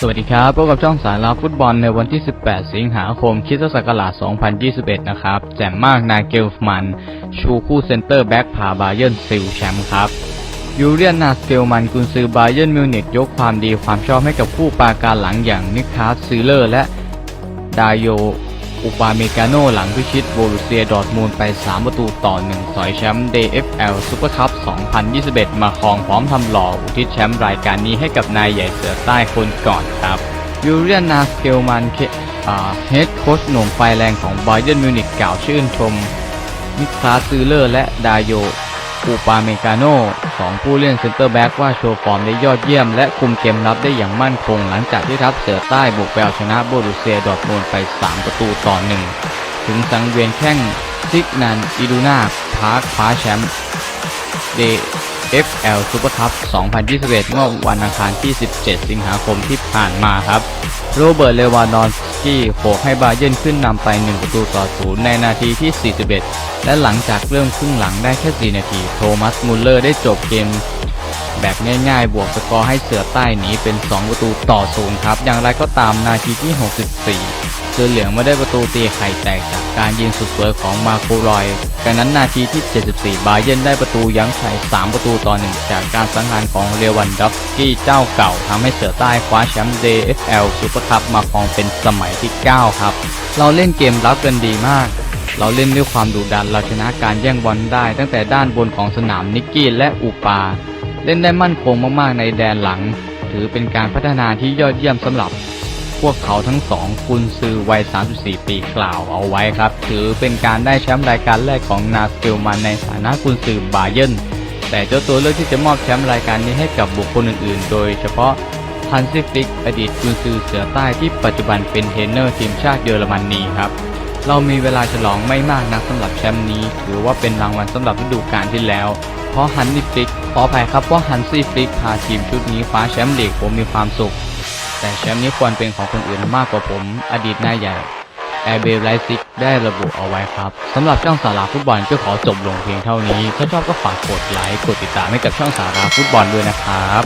สวัสดีครับพบกับช่องสารลาฟุตบอลในวันที่ 18 สิงหาคมคิสศักราช2021 นะครับ แจ่มมากนาเกลฟมัน ชูคู่เซนเตอร์แบ็กพาบาเยิร์นซิลแชมป์ครับยูเรียนนาสเกลมันกุนซือบาเยิร์นมิวนิกยกความดีความชอบให้กับคู่ปราการหลังอย่างนิคาสซิลเลอร์และดาโย อุปาเมกาโนหลังพิชิตโบรุเซียดอร์ทมูลไป 3 ประตูต่อ 1 สอยแชมป์ DFL ซูเปอร์คัพ 2021 มาครองพร้อมทำหล่ออุทิศแชมป์รายการนี้ให้กับนายใหญ่เสือใต้คนก่อนครับยูเรียนนาสเกลมันเฮดโค้ชหนุ่มไฟแรงของไบเยิร์นมิวนิกกล่าวชื่นชมนิคลาสซืเลอร์และดาโย อูปาเมกาโนสองผู้เล่นเซนเตอร์แบ็กว่าโชว์ฟอร์มได้ยอดเยี่ยมและคุมเกมรับได้อย่างมั่นคง หลังจากที่ทัพเสือใต้บุกไปเอาชนะโบรุเซียดอทมูลไป 3 ประตูต่อหนึ่งถึงสังเวียนแข้งซิกนันอิดูนาพาร์คคว้าแชมป์เด FL Super Cup 2021 เมื่อวันอังคารที่ 17 สิงหาคมที่ผ่านมาครับ โรเบิร์ต เลวานอนสกี้โขกให้บาเยิร์นขึ้นนำไป1ประตูต่อศูนย์ในนาทีที่ 41 และหลังจากเริ่มครึ่งหลังได้แค่ 4 นาที โทมัส มุลเลอร์ได้จบเกมแบบง่ายๆ บวกสกอร์ให้เสือใต้หนีเป็น 2 ประตูต่อศูนย์ครับ อย่างไรก็ตามนาทีที่ 64 สือเหลืองไม่ได้ประตูตีไข่แตกจากการยิงสุดสวยของมาโครอยกันนั้นนาทีที่ 74 บาเยนได้ประตูยั้งไข่3ประตูต่อหนึ่งจากการสังหารของเรวันดอฟสกี้เจ้าเก่าทำให้เสือใต้คว้าแชมป์ DFL Super Cup มาครองเป็นสมัยที่ 9 ครับ เราเล่นเกมรับกันดีมากเราเล่นด้วยความดุดันเราชนะการแย่งบอลได้ ตั้งแต่ด้านบนของสนามนิกกี้และอูปา เล่นได้มั่นคงมากๆในแดนหลัง ถือเป็นการพัฒนาที่ยอดเยี่ยมสำหรับ พวกเขาทั้งสองกุนซือวัย 34 ปีกล่าวเอาไว้ครับ ถือเป็นการได้แชมป์รายการแรกของนาสเกลมันในฐานะกุนซือบาเยินแต่เจ้าตัวเลือกที่จะมอบแชมป์รายการนี้ให้กับบุคคลอื่นๆ โดยเฉพาะฮันซิฟลิกอดีตกุนซือเสือใต้ที่ปัจจุบันเป็นเทรนเนอร์ทีมชาติเยอรมนีครับ เรามีเวลาฉลองไม่มากนักสำหรับแชมป์นี้ ถือว่าเป็นรางวัลสำหรับฤดูกาลที่แล้ว เพราะฮันนี่ฟลิกขออภัยครับเพราะฮันซี่ฟลิกพาทีมชุดนี้คว้าแชมป์ลีกผมมีความสุข แต่แชมป์นี้ควรเป็นของคนอื่นมากกว่าผม อดีตนายใหญ่แอร์เบลไลซิกได้ระบุเอาไว้ครับสำหรับช่องสาราฟุตบอลก็ขอจบลงเพียงเท่านี้ ถ้าชอบก็ฝากกดไลค์กดติดตามให้กับช่องสาราฟุตบอลด้วยนะครับ